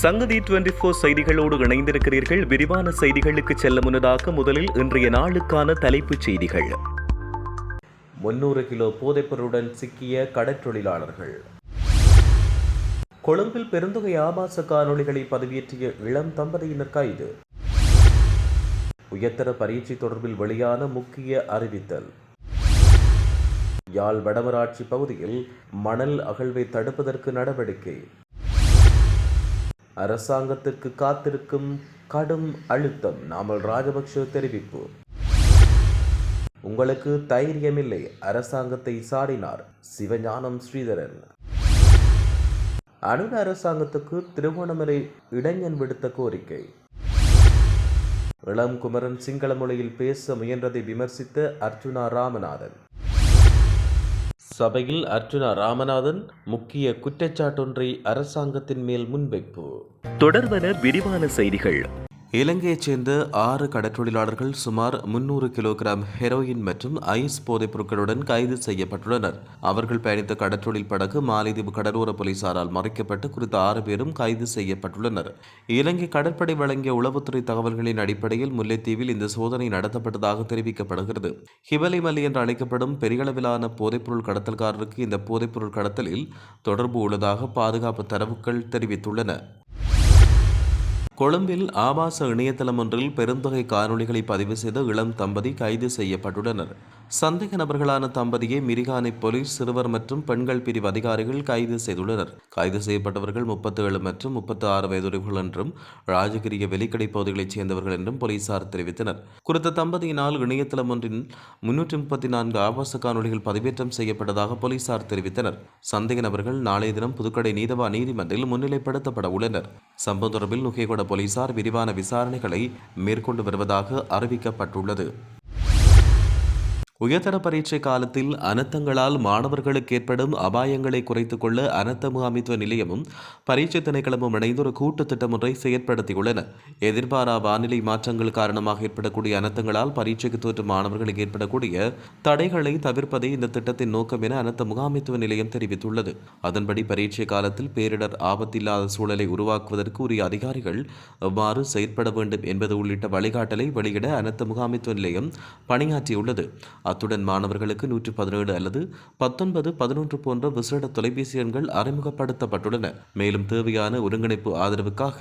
சங்கதி twenty four செய்திகளோடு இணைந்திருக்கிறீர்கள். விரிவான செய்திகளுக்கு செல்ல முன்னதாக முதலில் இன்றைய நாளுக்கான தலைப்புச் செய்திகள். முன்னூறு கிலோ போதைப்பொருளுடன் சிக்கிய கடற்றொழிலாளர்கள். கொழும்பில் பெருந்தொகை ஆபாச காணொளிகளை பதிவேற்றிய இளம் தம்பதியினர் கைது. உயர்தர பரீட்சை தொடர்பில் வெளியான முக்கிய அறிவித்தல். யாழ் வடமராட்சி பகுதியில் மணல் அகழ்வை தடுப்பதற்கு நடவடிக்கை. அரசாங்கத்திற்கு காத்திருக்கும் கடும் அழுத்தம். நாமல் ராஜபக்ஷ தெரிவிப்பு. உங்களுக்கு தைரியமில்லை அரசாங்கத்தை சாடினார் சிவஞானம் ஸ்ரீதரன். அனுர அரசாங்கத்துக்கு திருவோணமலை இளைஞன் விடுத்த கோரிக்கை. இளம் குமரன் சிங்கள மொழியில் பேச முயன்றதை விமர்சித்த அர்ஜுனா ராமநாதன். சபையில் அர்ஜுனா ராமநாதன் முக்கிய குற்றச்சாட்டொன்றை அரசாங்கத்தின் மேல் முன்வைப்பு. தொடர்வன விரிவான செய்திகள். இலங்கையைச் சேர்ந்த ஆறு கடற்றொழிலாளர்கள் சுமார் முன்னூறு கிலோகிராம் ஹெரோயின் மற்றும் ஐஸ் போதைப் பொருட்களுடன் கைது செய்யப்பட்டுள்ளனர். அவர்கள் பயணித்த கடற்றொழில் படகு மாலைதீவு கடலோர போலீசாரால் மறைக்கப்பட்டு குறித்த ஆறு பேரும் கைது செய்யப்பட்டுள்ளனர். இலங்கை கடற்படை வழங்கிய உளவுத்துறை தகவல்களின் அடிப்படையில் முல்லைத்தீவில் இந்த சோதனை நடத்தப்பட்டதாக தெரிவிக்கப்படுகிறது. ஹிபலிமலி என்று அழைக்கப்படும் பெரியளவிலான போதைப்பொருள் கடத்தல்காரருக்கு இந்த போதைப்பொருள் கடத்தலில் தொடர்பு உள்ளதாக பாதுகாப்பு தரவுகள் தெரிவித்துள்ளன. கொழும்பில் ஆபாச இணையதளம் ஒன்றில் பெருந்தொகை காணொளிகளை பதிவு செய்த இளம் தம்பதி கைது செய்யப்பட்டுள்ளனர். சந்தேக நபர்களான தம்பதியை மிரிகானை போலீஸ் சிறுவர் மற்றும் பெண்கள் பிரிவு அதிகாரிகள் கைது செய்துள்ளனர். கைது செய்யப்பட்டவர்கள் முப்பத்தி ஏழு மற்றும் முப்பத்தி ஆறு வயதுடையவர்கள் என்றும் ராஜகிரிய வெளிக்கடை பகுதிகளைச் சேர்ந்தவர்கள் என்றும் போலீசார் தெரிவித்தனர். குறித்த தம்பதியினால் இணையதளம் ஒன்றின் முன்னூற்றி முப்பத்தி நான்கு ஆபாச காணொளிகள் பதிவேற்றம் செய்யப்பட்டதாக போலீசார் தெரிவித்தனர். சந்தேக நபர்கள் நாளைய தினம் புதுக்கடை நீதவா நீதிமன்றில் முன்னிலைப்படுத்தப்பட உள்ளனர். சம்பவம் தொடர்பில் நுகையகொட போலீசார் விரிவான விசாரணைகளை மேற்கொண்டு வருவதாக அறிவிக்கப்பட்டுள்ளது. உயர்தர பரீட்சை காலத்தில் அனர்த்தங்களால் மாணவர்களுக்கு ஏற்படும் அபாயங்களை குறைத்துக் கொள்ள அனர்த்த முகாமித்துவ நிலையமும் பரீட்சை திணைக்களமும் இணைந்து ஒரு கூட்டு திட்டம் ஒன்றை செயற்படுத்தியுள்ளன. எதிர்பாரா வானிலை மாற்றங்கள் காரணமாக ஏற்படக்கூடிய அனர்த்தங்களால் பரீட்சைக்கு தோற்றும் மாணவர்களுக்கு ஏற்படக்கூடிய தடைகளை தவிர்ப்பதே இந்த திட்டத்தின் நோக்கம் என அனர்த்த முகாமித்துவ நிலையம் தெரிவித்துள்ளது. அதன்படி பரீட்சை காலத்தில் பேரிடர் ஆபத்தில்லாத சூழலை உருவாக்குவதற்கு உரிய அதிகாரிகள் எவ்வாறு செயற்பட வேண்டும் என்பது உள்ளிட்ட வழிகாட்டலை வெளியிட அனர்த்த முகாமித்துவ நிலையம் பணியாற்றியுள்ளது. அத்துடன் மாணவர்களுக்கு நூற்றி பதினேழு அல்லது பத்தொன்பது பதினொன்று போன்ற விசேட தொலைபேசி எண்கள் அறிமுகப்படுத்தப்பட்டுள்ளன. மேலும் தேவையான ஒருங்கிணைப்பு ஆதரவுக்காக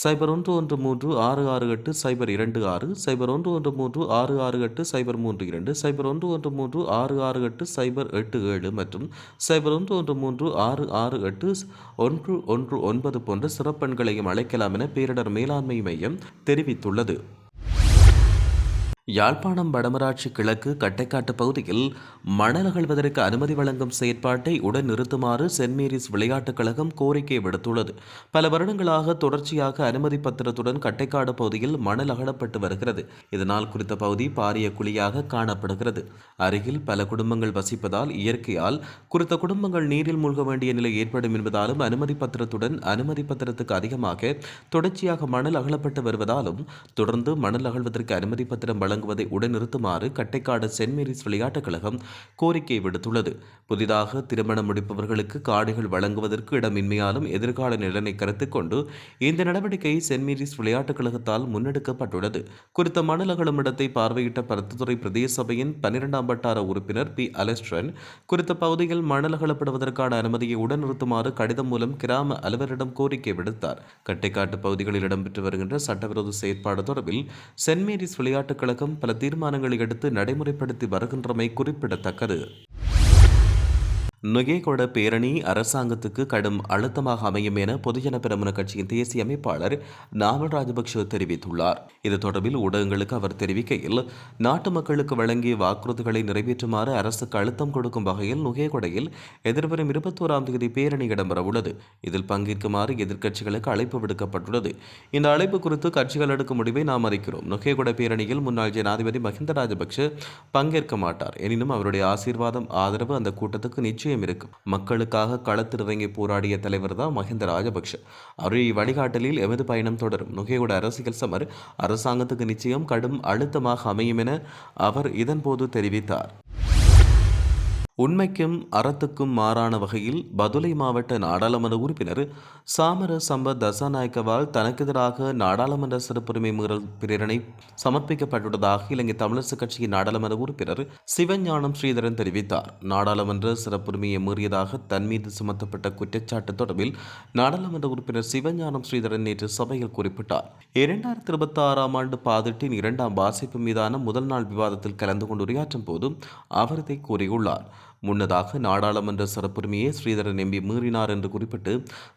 சைபர் ஒன்று ஒன்று மூன்று ஆறு ஆறு எட்டு சைபர் இரண்டு ஆறு சைபர் ஒன்று ஒன்று மூன்று ஆறு ஆறு எட்டு சைபர் மூன்று இரண்டு சைபர் ஒன்று ஒன்று மூன்று ஆறு ஆறு எட்டு சைபர் எட்டு ஏழு மற்றும் சைபர் ஒன்று ஒன்று மூன்று ஆறு ஆறு எட்டு ஒன்று ஒன்று ஒன்பது போன்ற சிறப்பெண்களையும் அழைக்கலாம் என பேரிடர் மேலாண்மை மையம் தெரிவித்துள்ளது. யாழ்ப்பாணம் வடமராட்சி கிழக்கு கட்டைக்காட்டு பகுதியில் மணல் அகழ்வதற்கு அனுமதி வழங்கும் செயற்பாட்டை உடன் நிறுத்துமாறு சென்ட் மேரிஸ் விளையாட்டுக் கழகம் கோரிக்கை விடுத்துள்ளது. பல வருடங்களாக தொடர்ச்சியாக அனுமதி பத்திரத்துடன் கட்டைக்காடு பகுதியில் மணல் அகழப்பட்டு வருகிறது. இதனால் குறித்த பகுதி பாரிய குழியாக காணப்படுகிறது. அருகில் பல குடும்பங்கள் வசிப்பதால் இயற்கையால் குறித்த குடும்பங்கள் நீரில் மூழ்க வேண்டிய நிலை ஏற்படும் என்பதாலும் அனுமதி பத்திரத்துடன் அனுமதி பத்திரத்துக்கு அதிகமாக தொடர்ச்சியாக மணல் அகழப்பட்டு வருவதாலும் தொடர்ந்து மணல் அகழ்வதற்கு அனுமதி பத்திரம் வழங்குவதை உடனிறுத்துமாறு கட்டைக்காடு சென்ட் மேரிஸ் விளையாட்டுக் கழகம் கோரிக்கை விடுத்துள்ளது. புதிதாக திருமணம் முடிப்பவர்களுக்கு காடுகள் வழங்குவதற்கு இடமின்மையாலும் எதிர்கால நிலனை கருத்தில் கொண்டு இந்த நடவடிக்கை சென்ட் மேரிஸ் விளையாட்டுக் கழகத்தால் முன்னெடுக்கப்பட்டுள்ளது. குறித்த மணல் இடத்தை பார்வையிட்ட பருத்தித்துறை பிரதேச சபையின் பன்னிரெண்டாம் வட்டார உறுப்பினர் பி. அலஸ்ட்ரன் குறித்த பகுதியில் மணல் அகலப்படுவதற்கான அனுமதியை உடனிறுத்துமாறு கடிதம் மூலம் கிராம அலுவலரிடம் கோரிக்கை விடுத்தார். கட்டைக்காட்டு பகுதிகளில் இடம்பெற்று வருகின்ற சட்டவிரோத செயற்பாடு தொடர்பில் சென்ட் மேரிஸ் விளையாட்டுக் கழகம் பல தீர்மானங்களை எடுத்து நடைமுறைப்படுத்தி வருகின்றமை குறிப்பிடத்தக்கது. நுகேகொட பேரணி அரசாங்கத்துக்கு கடும் அழுத்தமாக அமையும் என பொதுஜன பெருமன கட்சியின் தேசிய அமைப்பாளர் நாமல் ராஜபக்ஷ தெரிவித்துள்ளார். இது தொடர்பில் ஊடகங்களுக்கு அவர் தெரிவிக்கையில் நாட்டு மக்களுக்கு வழங்கிய வாக்குறுதிகளை நிறைவேற்றுமாறு அரசுக்கு அழுத்தம் கொடுக்கும் வகையில் நுகேகொடையில் எதிர்வரும் இருபத்தோராம் தேதி பேரணி இடம்பெறவுள்ளது. இதில் பங்கேற்குமாறு எதிர்க்கட்சிகளுக்கு அழைப்பு விடுக்கப்பட்டுள்ளது. இந்த அழைப்பு குறித்து கட்சிகள் எடுக்கும் முடிவை நாம் அறிக்கிறோம். நுகேகொட பேரணியில் முன்னாள் ஜனாதிபதி மஹிந்த ராஜபக்ஷ பங்கேற்க மாட்டார். எனினும் அவருடைய ஆசீர்வாதம் ஆதரவு அந்த கூட்டத்துக்கு நிச்சயம் நிச்சயம் இருக்கும் மக்களுக்காக களத்தில் இறங்கி போராடிய தலைவர் தான் மஹிந்த ராஜபக்ஷ. அவருடைய வழிகாட்டலில் எமது பயணம் தொடரும். நுகையோட அரசியல் சமர் அரசாங்கத்துக்கு நிச்சயம் கடும் அழுத்தமாக அமையும் என அவர் இதன்போது தெரிவித்தார். உண்மைக்கும் அறத்துக்கும் மாறான வகையில் பதுளை மாவட்ட நாடாளுமன்ற உறுப்பினர் சாமர சம்பத் தசாநாயக்கவால் தனக்கெதிராக நாடாளுமன்ற சிறப்புரிமை மீறல் பிரேரணை சமர்ப்பிக்கப்பட்டுள்ளதாக இலங்கை தமிழரசுக் கட்சியின் நாடாளுமன்ற உறுப்பினர் சிவஞானம் ஸ்ரீதரன் தெரிவித்தார். நாடாளுமன்ற சிறப்புரிமையை மீறியதாக தன் மீது சுமத்தப்பட்ட குற்றச்சாட்டு தொடர்பில் நாடாளுமன்ற உறுப்பினர் சிவஞானம் ஸ்ரீதரன் நேற்று சபையில் குறிப்பிட்டார். இரண்டாயிரத்தி இருபத்தி ஆறாம் ஆண்டு பாதிட்டின் இரண்டாம் வாசிப்பு மீதான முதல் நாள் விவாதத்தில் கலந்து கொண்டு உரையாற்றும் போது அவர் இதை கூறியுள்ளார். முன்னதாக நாடாளுமன்ற சிறப்புரிமையை ஸ்ரீதரன் எம்பி மீறினார் என்று குறிப்பிட்டு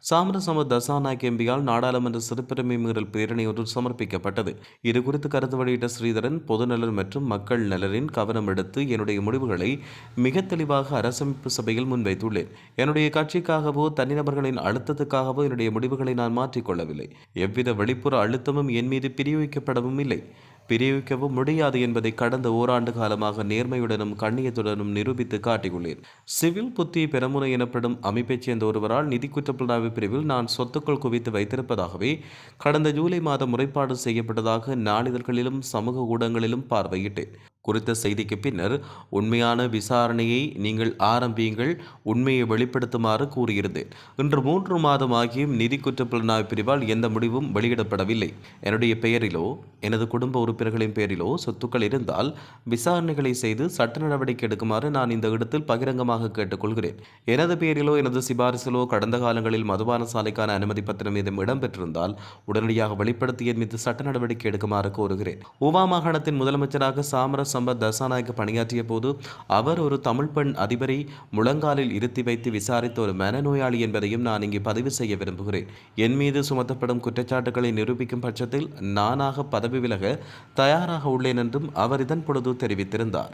சாமரசம தசாநாயக் எம்பியால் நாடாளுமன்ற சிறப்புரிமை மீறல் பிரேரணை ஒன்று சமர்ப்பிக்கப்பட்டது. இது குறித்து கருத்து வெளியிட்ட ஸ்ரீதரன் பொதுநலன் மற்றும் மக்கள் நலனின் கவனம் எடுத்து என்னுடைய முடிவுகளை மிக தெளிவாக அரசமைப்பு சபையில் முன்வைத்துள்ளேன். என்னுடைய கட்சிக்காகவோ தனிநபர்களின் அழுத்தத்துக்காகவோ என்னுடைய முடிவுகளை நான் மாற்றிக்கொள்ளவில்லை. எவ்வித வெளிப்புற அழுத்தமும் என் மீது பிரிவிக்கப்படவும் இல்லை. பிரிவிக்கவும் முடியாது என்பதை கடந்த ஓராண்டு காலமாக நேர்மையுடனும் கண்ணியத்துடனும் நிரூபித்து காட்டியுள்ளேன். சிவில் புத்தி பெருமுனை எனப்படும் அமைப்பைச் சேர்ந்த ஒருவரால் நிதி குற்றப்புலனாய்வு பிரிவில் நான் சொத்துக்கள் குவித்து வைத்திருப்பதாகவே கடந்த ஜூலை மாதம் முறைப்பாடு செய்யப்பட்டதாக நாளிதழ்களிலும் சமூக ஊடகங்களிலும் பார்வையிட்டேன். குறித்த செய்திக்கு பின்னர் உண்மையான விசாரணையை நீங்கள் ஆரம்பியுங்கள் உண்மையை வெளிப்படுத்துமாறு கூறியிருந்தேன் இன்று மூன்று மாதம் ஆகியும் நிதி குற்றப்புலனாய்வு பிரிவால் எந்த முடிவும் வெளியிடப்படவில்லை. என்னுடைய பெயரிலோ எனது குடும்ப உறுப்பினர்களின் பெயரிலோ சொத்துக்கள் இருந்தால் விசாரணைகளை செய்து சட்ட நடவடிக்கை எடுக்குமாறு நான் இந்த இடத்தில் பகிரங்கமாக கேட்டுக்கொள்கிறேன். எனது பெயரிலோ எனது சிபாரிசிலோ கடந்த காலங்களில் மதுபான சாலைக்கான அனுமதி பத்திரம் மீதும் இடம்பெற்றிருந்தால் உடனடியாக வெளிப்படுத்திய மீது சட்ட நடவடிக்கை எடுக்குமாறு கோருகிறேன். உவா மாகாணத்தின் முதலமைச்சராக சாமரஸ் சம்பத் தசாநாயக்க பணியாற்றிய போது அவர் ஒரு தமிழ் பெண் அதிபரை முழங்காலில் இருத்தி வைத்து விசாரித்த ஒரு மனநோயாளி என்பதையும் நான் இங்கே பதிவு செய்ய விரும்புகிறேன். என் மீது சுமத்தப்படும் குற்றச்சாட்டுகளை நிரூபிக்கும் பட்சத்தில் நானாக பதவி விலக தயாராக உள்ளேன் என்றும் அவர் இதன் பொழுது தெரிவித்திருந்தார்.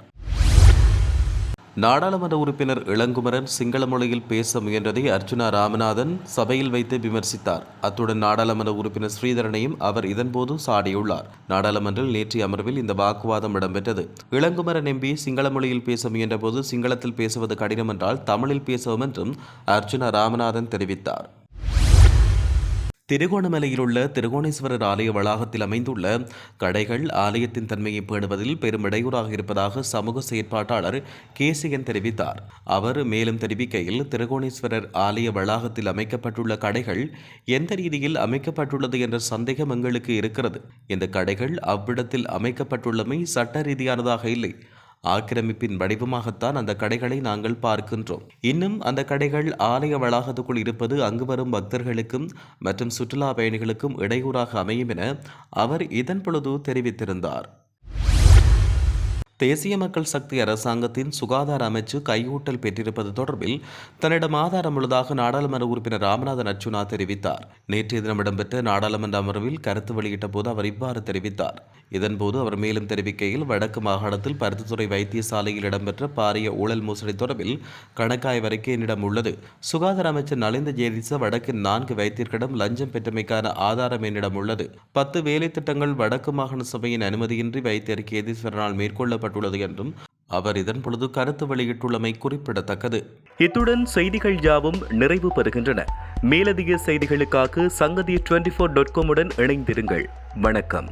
நாடாளுமன்ற உறுப்பினர் இளங்குமரன் சிங்கள மொழியில் பேச முயன்றதை அர்ஜுனா ராமநாதன் சபையில் வைத்து விமர்சித்தார். அத்துடன் நாடாளுமன்ற உறுப்பினர் ஸ்ரீதரனையும் அவர் இதன்போது சாடியுள்ளார். நாடாளுமன்றில் நேற்றைய அமர்வில் இந்த வாக்குவாதம் இடம்பெற்றது. இளங்குமரன் எம்பி சிங்கள மொழியில் பேச முயன்றபோது சிங்களத்தில் பேசுவது கடினம் என்றால் தமிழில் பேசவும் என்றும் அர்ஜுனா ராமநாதன் தெரிவித்தார். திருகோணமலையில் உள்ள திருகோணேஸ்வரர் ஆலய வளாகத்தில் அமைந்துள்ள கடைகள் ஆலயத்தின் தன்மையை பேணுவதில் பெரும் இடையூறாக இருப்பதாக சமூக செயற்பாட்டாளர் கேசியன் தெரிவித்தார். அவர் மேலும் தெரிவிக்கையில் திருகோணேஸ்வரர் ஆலய வளாகத்தில் அமைக்கப்பட்டுள்ள கடைகள் எந்த ரீதியில் அமைக்கப்பட்டுள்ளது என்ற சந்தேகம் எங்களுக்கு இருக்கிறது. இந்த கடைகள் அவ்விடத்தில் அமைக்கப்பட்டுள்ளமை சட்ட ரீதியானதாக இல்லை. ஆக்கிரமிப்பின் வடிவமாகத்தான் அந்த கடைகளை நாங்கள் பார்க்கின்றோம். இன்னும் அந்த கடைகள் ஆலய வளாகத்துக்குள் இருப்பது அங்கு வரும் பக்தர்களுக்கும் மற்றும் சுற்றுலா பயணிகளுக்கும் இடையூறாக அமையும் என அவர் இதன் பொழுது தெரிவித்திருந்தார். தேசிய மக்கள் சக்தி அரசாங்கத்தின் சுகாதார அமைச்சு கையூட்டல் பெற்றிருப்பது தொடர்பில் தன்னிடம் ஆதாரம் உள்ளதாக நாடாளுமன்ற உறுப்பினர் ராமநாதன் அர்ச்சுனா தெரிவித்தார். நேற்றைய தினம் இடம்பெற்ற நாடாளுமன்ற அமர்வில் கருத்து வெளியிட்ட போது அவர் இவ்வாறு தெரிவித்தார். இதன்போது அவர் மேலும் தெரிவிக்கையில் வடக்கு மாகாணத்தில் பருத்தித்துறை வைத்தியசாலையில் இடம்பெற்ற பாரிய ஊழல் மோசடி தொடர்பில் கணக்காய் வரைக்கும் என்னிடம் உள்ளது. சுகாதார அமைச்சர் நலிந்த ஜேதிச வடக்கின் நான்கு வைத்தியர்களிடம் லஞ்சம் பெற்றமைக்கான ஆதாரம் என்னிடம் உள்ளது. பத்து வேலை திட்டங்கள் வடக்கு மாகாண சபையின் அனுமதியின்றி வைத்தியர் கேதீஸ்வரனால் மேற்கொள்ளப்பட்டுள்ளது என்றும் அவர் இதன் பொழுது கருத்து வெளியிட்டுள்ளமை குறிப்பிடத்தக்கது. இத்துடன் செய்திகள் யாவும் நிறைவு பெறுகின்றன. மேலதிக செய்திகளுக்காக சங்கதி டுவெண்டி ஃபோர் டாட் காமுடன் இணைந்திருங்கள். வணக்கம்.